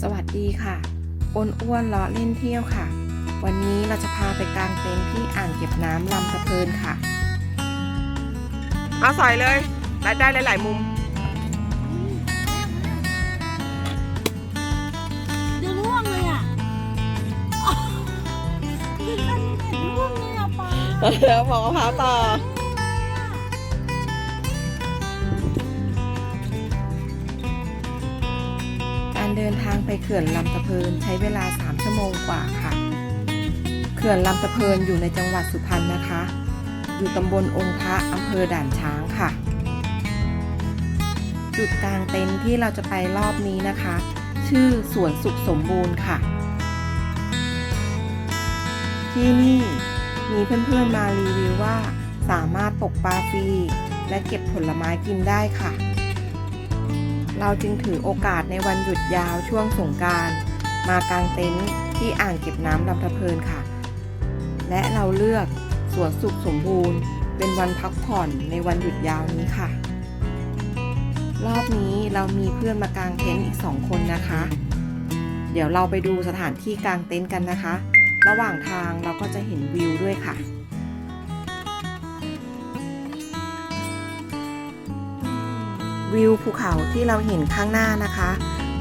สวัสดีค่ะอ้นอ้วนเลาะเล่นเที่ยวค่ะ วันนี้เราจะพาไปกางเต็นท์ที่อ่างเก็บน้ำลำตะเพินค่ะ เอาใส่เลยได้ได้หลายๆมุมดูร่วงเลยอะอ๋อดูกันเห็นร่วงเลยอะป้า แล้วพอมะพร้าวต่อ เดินทางไปเขื่อนลำตะเพินใช้เวลา 3 ชั่วโมงกว่าค่ะ เขื่อนลำตะเพินอยู่ในจังหวัดสุพรรณนะคะ อยู่ตำบลองค์พระอำเภอด่านช้างค่ะ จุดกลางเต็นท์ที่เราจะไปรอบนี้นะคะ ชื่อสวนสุขสมบูรณ์ค่ะ ที่นี่มีเพื่อนๆมารีวิวว่าสามารถตกปลาฟรีและเก็บผลไม้กินได้ค่ะ เราจึงถือโอกาสในวันหยุดยาวช่วงสงการมากางเต็นท์ที่อ่างเก็บน้ำลำตะเพินค่ะ และเราเลือกสวนสุขสมบูรณ์ เป็นวันพักผ่อนในวันหยุดยาวนี้ค่ะ รอบนี้เรามีเพื่อนมากางเต็นท์อีกสองคนนะคะ เดี๋ยวเราไปดูสถานที่กางเต็นท์กันนะคะ ระหว่างทางเราก็จะเห็นวิวด้วยค่ะ วิวภูเขาที่เราเห็นข้างหน้านะคะ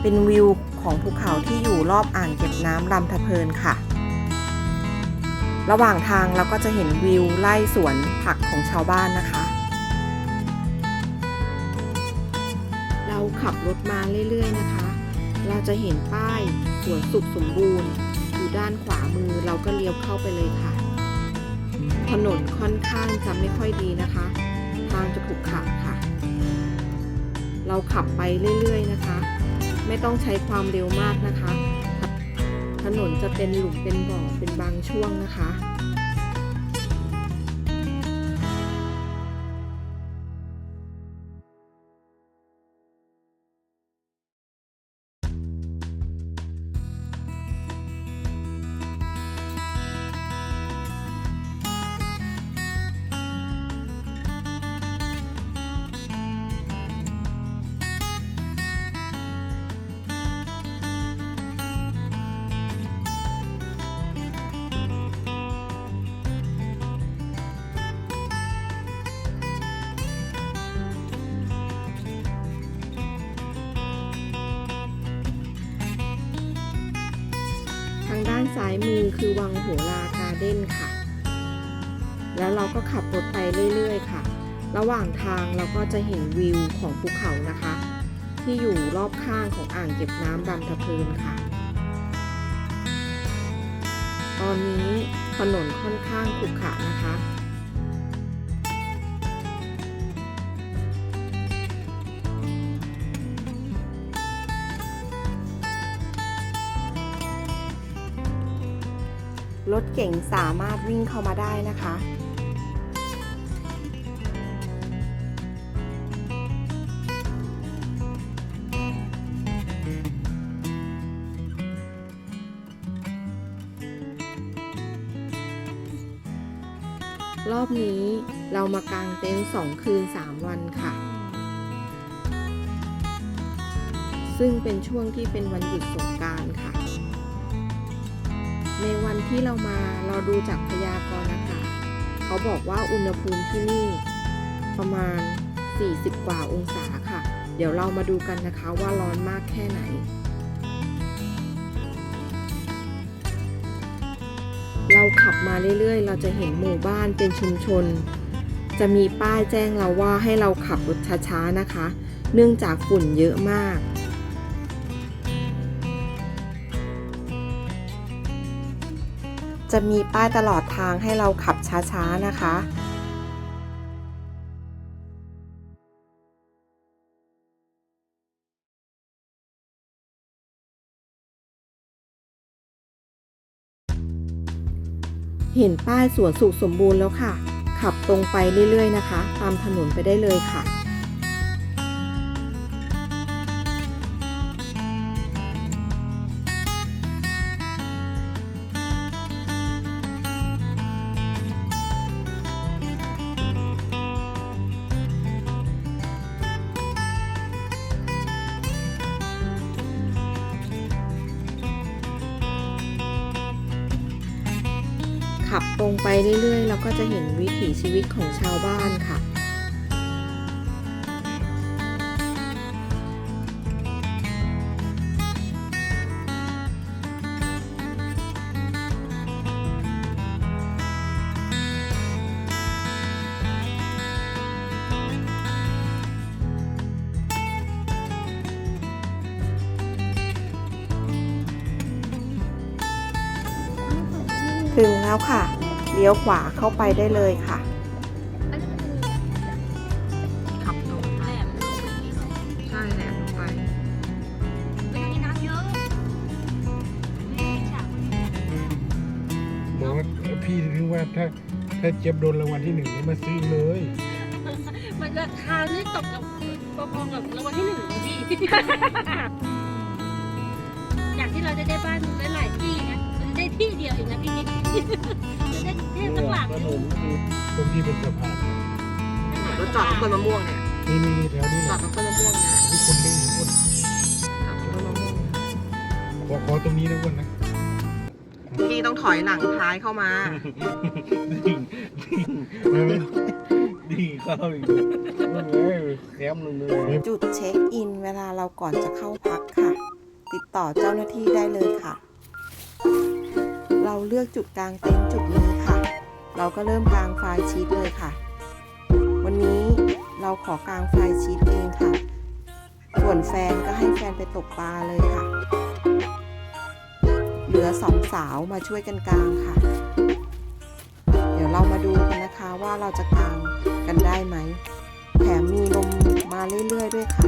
เป็นวิวของภูเขาที่อยู่รอบอ่างเก็บน้ำลำทะเพินค่ะ ระหว่างทางเราก็จะเห็นวิวไล่สวนผักของชาวบ้านนะคะ เราขับรถมาเรื่อยๆนะคะ เราจะเห็นป้ายสวนสุขสมบูรณ์ อยู่ด้านขวามือเราก็เลี้ยวเข้าไปเลยค่ะ ถนนค่อนข้างจะไม่ค่อยดีนะคะ ทางจะขรุขระค่ะ เราขับไปเรื่อยๆนะคะ ไม่ต้องใช้ความเร็วมากนะคะ ถนนจะเป็นหลุมเป็นบ่อเป็นบางช่วงนะคะ งคือวังโหราการ์เด้นค่ะ แล้วเราก็ขับรถไปเรื่อยๆค่ะ ระหว่างทางเราก็จะเห็นวิวของภูเขานะคะ ที่อยู่รอบข้างของอ่างเก็บน้ำลำตะเพินค่ะ ตอนนี้ถนนค่อนข้างขรุขระนะคะ รถเก่งสามารถวิ่งเข้ามาได้นะคะ รอบนี้เรามากางเต็นท์2คืน 3 วันค่ะ ซึ่งเป็นช่วงที่เป็นวันหยุดสงการ ในวันที่เรามาเราดูจากพยากรณ์อากาศเขาบอกว่าอุณหภูมิที่นี่ประมาณ 40 กว่าองศาค่ะ เดี๋ยวเรามาดูกันนะคะว่าร้อนมากแค่ไหน เราขับมาเรื่อยๆ เราจะเห็นหมู่บ้านเป็นชุมชน จะมีป้ายแจ้งเราว่าให้เราขับรถช้าๆนะคะ เนื่องจากฝุ่นเยอะมาก จะมีป้ายตลอดทางให้เราขับช้าๆนะคะ เห็นป้ายสวนสุขสมบูรณ์แล้วค่ะ ขับตรงไปเรื่อยๆนะคะ ตามถนนไปได้เลยค่ะ ขับตรงไปเรื่อยๆ เราก็จะเห็นวิถีชีวิตของชาวบ้านค่ะ แล้วค่ะ เลี้ยวขวาเข้าไปได้เลยค่ะ ขับตรงไปแหลมลงไปอีกใช่แหลมลงไปเป็นมีน้ำเยอะนี่ฉากมันบอกว่าพี่ถึงว่าถ้าถ้าเจ็บโดนรางวัลที่หนึ่งนี่มาซื้อเลย มันราคานี่ตกกับพอๆกับรางวัลที่หนึ่งของพี่ อยากที่เราจะได้บ้านหลายๆที่ ที่เดียวเองนะพี่นิดจะได้ที่สักหลังขนมตรงที่เป็นสะพานรถจอดตรงต้นมะม่วงเนี่ยนี่นี่นี่แถวนี้จอนะดตรงต้นมะม่วงเนี่ยทุกคนเล่นทุกคนจอดตรงต้นมะม่วงขอขอตรงนี้นะอ้วันนะพี่ต้องถอยหลังท้ายเข้ามาดีเข้าอีกเลยแคมหนึ่งเลยจุดเช็คอินเวลาเราก่อนจะเข้าพักค่ะ ติดต่อเจ้าหน้าที่ได้เลยค่ะ เราเลือกจุดกลางเต็นท์จุดนี้ค่ะ เราก็เริ่มกลางไฟล์ชีตเลยค่ะ วันนี้เราขอกางไฟล์ชีตเองค่ะ ส่วนแฟนก็ให้แฟนไปตกปลาเลยค่ะ เหลือสองสาวมาช่วยกันกลางค่ะ เดี๋ยวเรามาดูกันนะคะว่าเราจะกลางกันได้ไหม แถมมีลมมาเรื่อยๆด้วยค่ะ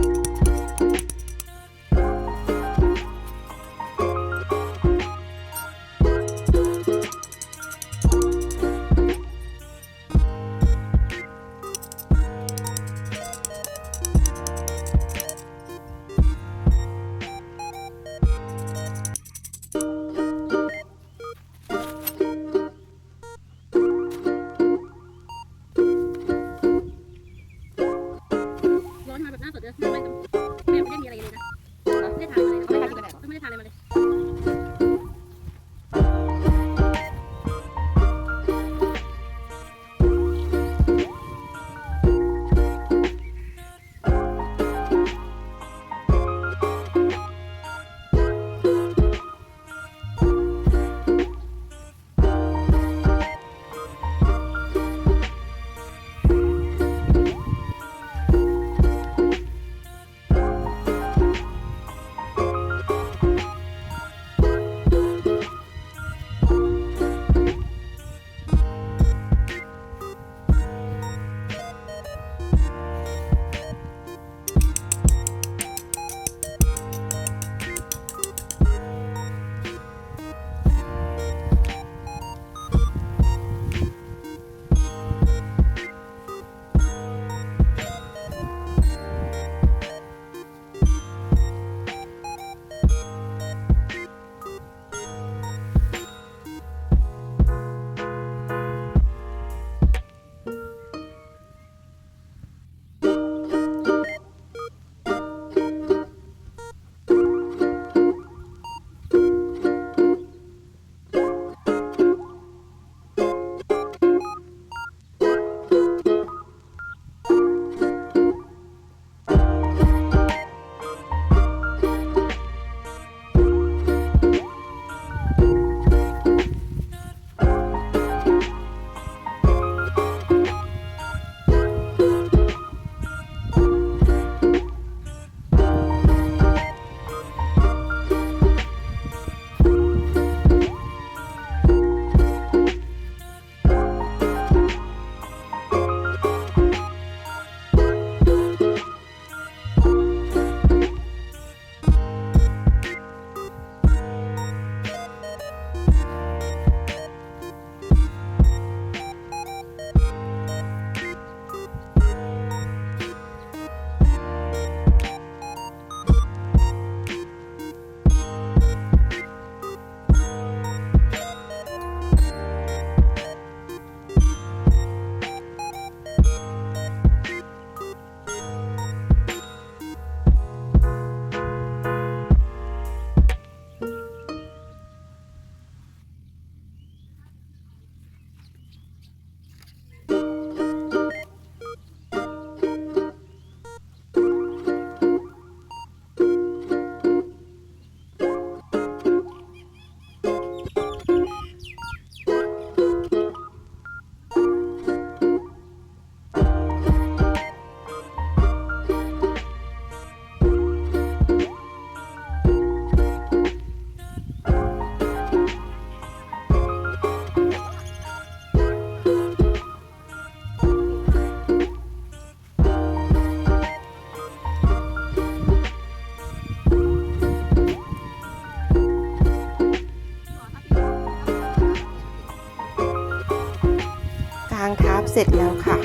สร็จแล้วค่ะ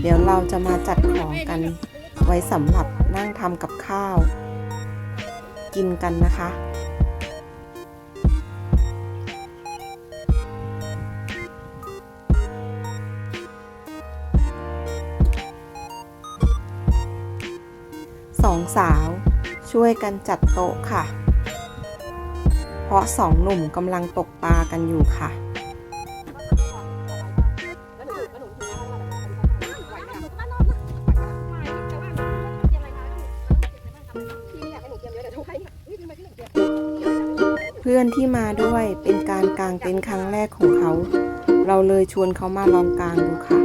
เดี๋ยวเราจะมาจัดของกันไว้สำหรับนั่งทำกับข้าว กินกันนะคะ สองสาวช่วยกันจัดโต๊ะค่ะ เพราะสองหนุ่มกำลังตกปลากันอยู่ค่ะ อนที่มาด้วยเป็นการกางเต็นท์ครั้งแรกของเขา เราเลยชวนเขามาลองกางดูค่ะ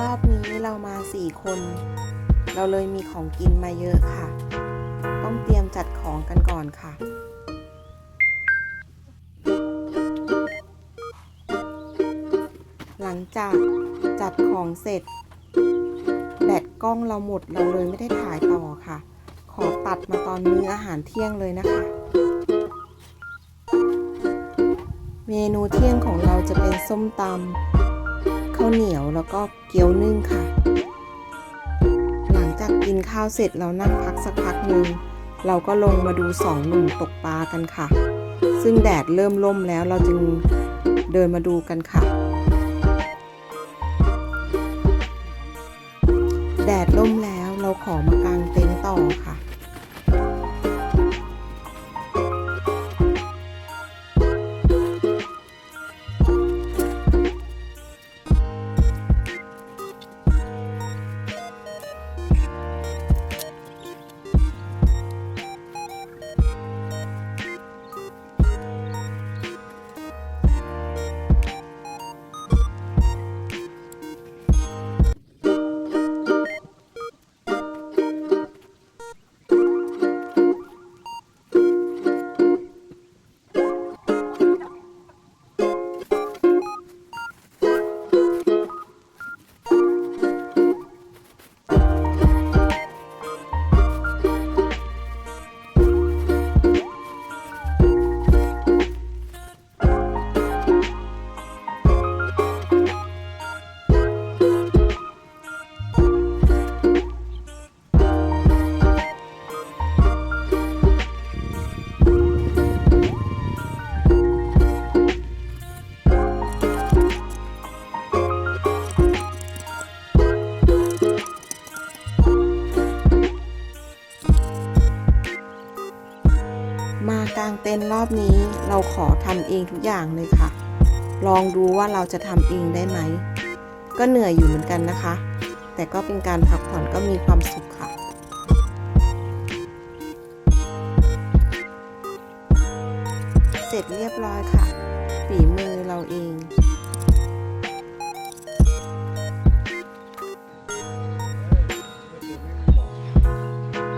รอบนี้เรามาสี่คน เราเลยมีของกินมาเยอะค่ะ ต้องเตรียมจัดของกันก่อนค่ะหลังจากจัดของเสร็จ แบตกล้องเราหมดเราเลยไม่ได้ถ่ายต่อค่ะ ขอตัดมาตอนมื้ออาหารเที่ยงเลยนะคะ เมนูเที่ยงของเราจะเป็นส้มตำ ข้าวเหนียวแล้วก็เกี๊ยวนึ่งค่ะ หลังจากกินข้าวเสร็จเรานั่งพักสักพักหนึ่งเราก็ลงมาดูสองหนุ่มตกปลากันค่ะ ซึ่งแดดเริ่มล่มแล้วเราจึงเดินมาดูกันค่ะ แดดล่มแล้วเราขอมากางเต็นท์ต่อค่ะ มากางเต็นท์รอบนี้เราขอทำเองทุกอย่างเลยค่ะ ลองดูว่าเราจะทำเองได้ไหม ก็เหนื่อยอยู่เหมือนกันนะคะ แต่ก็เป็นการพักผ่อนก็มีความสุขค่ะเสร็จเรียบร้อยค่ะ ฝีมือเราเอง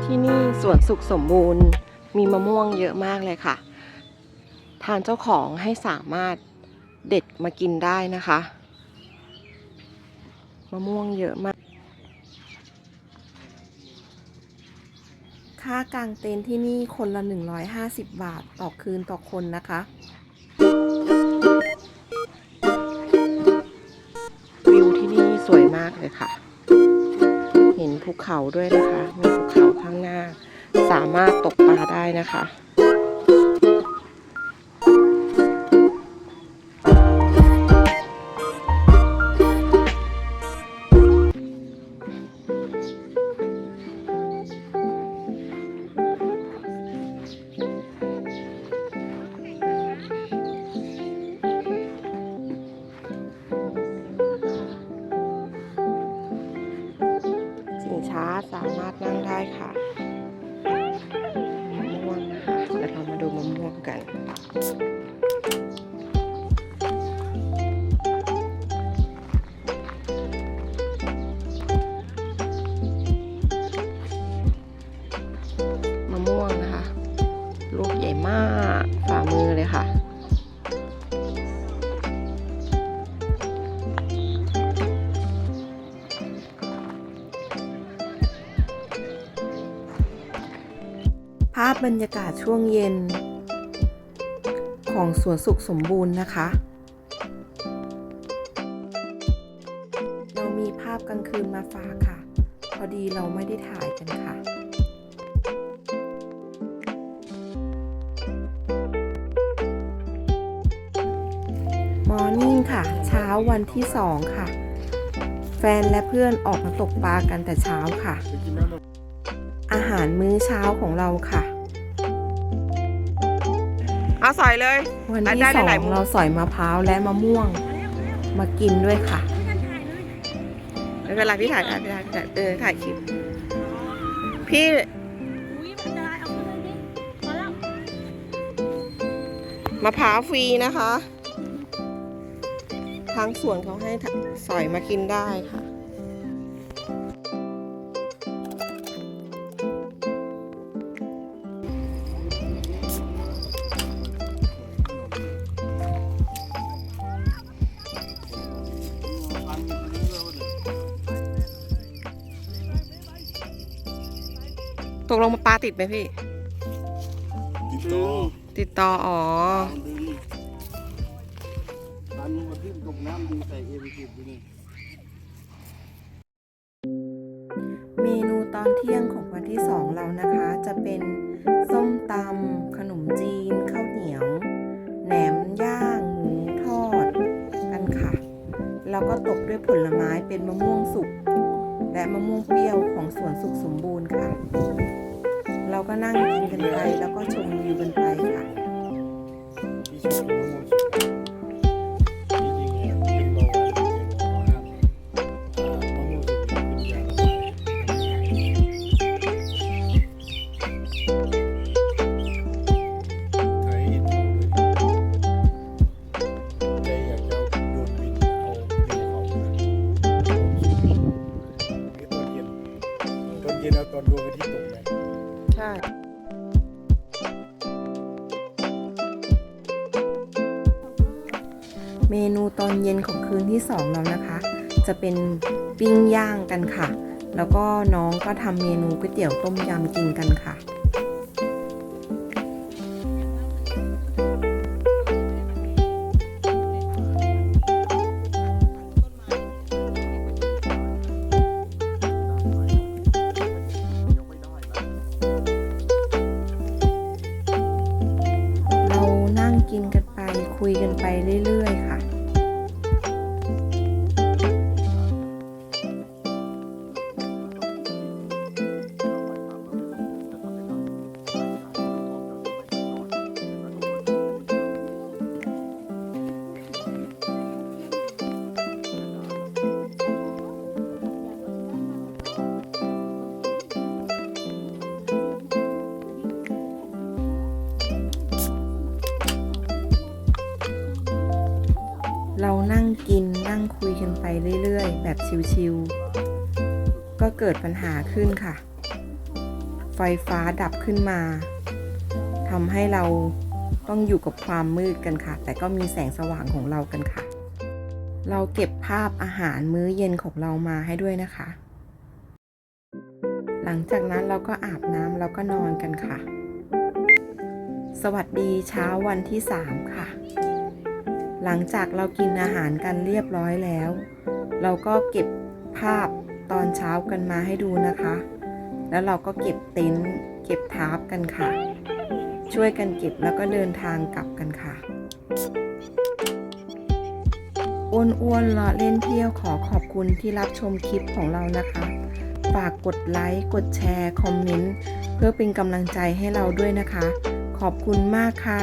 ที่นี่สวนสุขสมบูรณ์ มีมะม่วงเยอะมากเลยค่ะ ทางเจ้าของให้สามารถเด็ดมากินได้นะคะ มะม่วงเยอะมาก ค่ากางเต็นท์ที่นี่คนละ 150 บาทต่อคืนต่อคนนะคะวิวที่นี่สวยมากเลยค่ะ เห็นภูเขาด้วยนะคะ มีภูเขาข้างหน้าสามารถตกปลาได้นะคะสินช้าสามารถนั่งได้ค่ะ ดี๋ยวมาดูมะม่วงกันมะม่วงนะคะ ลูกใหญ่มากฝ่ามือเลยค่ะภาพบรรยากาศช่วงเย็น สวนสุขสมบูรณ์นะคะ เรามีภาพกลางคืนมาฝากค่ะ พอดีเราไม่ได้ถ่ายกันค่ะมอร์นิ่งค่ะ เช้าวันที่สองค่ะ แฟนและเพื่อนออกมาตกปลากันแต่เช้าค่ะ อาหารมื้อเช้าของเราค่ะ เอาสอยเลยวันที่ได้สได้องหลายมุมเราสอยมะพร้าวและมะม่วง มากินด้วยค่ะไม่เป็นไรพี่ถ่ายได้พี่ถ่ายพี่ถ่ายเออถ่ายคลิป พี่อุ้ยมันจะลายเอาไปเลยดิพอแล้วมะพร้าวฟรีนะคะ ทางสวนเขาให้สอยมากินได้ค่ะ กลงมาปลาติดไหมพี่ ติดต่อติดต่ออ๋อตันมาขึ้นตกน้ำดีใส่เอ็มสิบนี่เมนูตอนเที่ยงของวันที่สองเรานะคะ จะเป็นส้มตำขนมจีน ข้าวเหนียว แหนมย่างหมูทอดกันค่ะ แล้วก็ตบด้วยผลไม้เป็นมะม่วงสุกและมะม่วงเปรี้ยวของสวนสุขสมบูรณ์ค่ะ เราก็นั่งกินกันไปแล้วก็ชมวิวกันไปค่ะ มนูตอนเย็นของคืนที่สองเรานะคะ จะเป็นปิ้งย่างกันค่ะ แล้วก็น้องก็ทำเมนูก๋วยเตี๋ยวต้มยำกินกันค่ะ ชิวๆก็เกิดปัญหาขึ้นค่ะ ไฟฟ้าดับขึ้นมาทำให้เราต้องอยู่กับความมืดกันค่ะ แต่ก็มีแสงสว่างของเรากันค่ะ เราเก็บภาพอาหารมื้อเย็นของเรามาให้ด้วยนะคะ หลังจากนั้นเราก็อาบน้ำแล้วก็นอนกันค่ะ สวัสดีเช้าวันที่ 3 ค่ะ หลังจากเรากินอาหารกันเรียบร้อยแล้ว เราก็เก็บภาพตอนเช้ากันมาให้ดูนะคะ แล้วเราก็เก็บเต็นท์เก็บทาร์ปกันค่ะ ช่วยกันเก็บแล้วก็เดินทางกลับกันค่ะอ้วนๆเลาะเล่นเที่ยวขอขอบคุณที่รับชมคลิปของเรานะคะ ฝากกดไลค์กดแชร์ คอมเมนต์ เพื่อเป็นกำลังใจให้เราด้วยนะคะ ขอบคุณมากค่ะ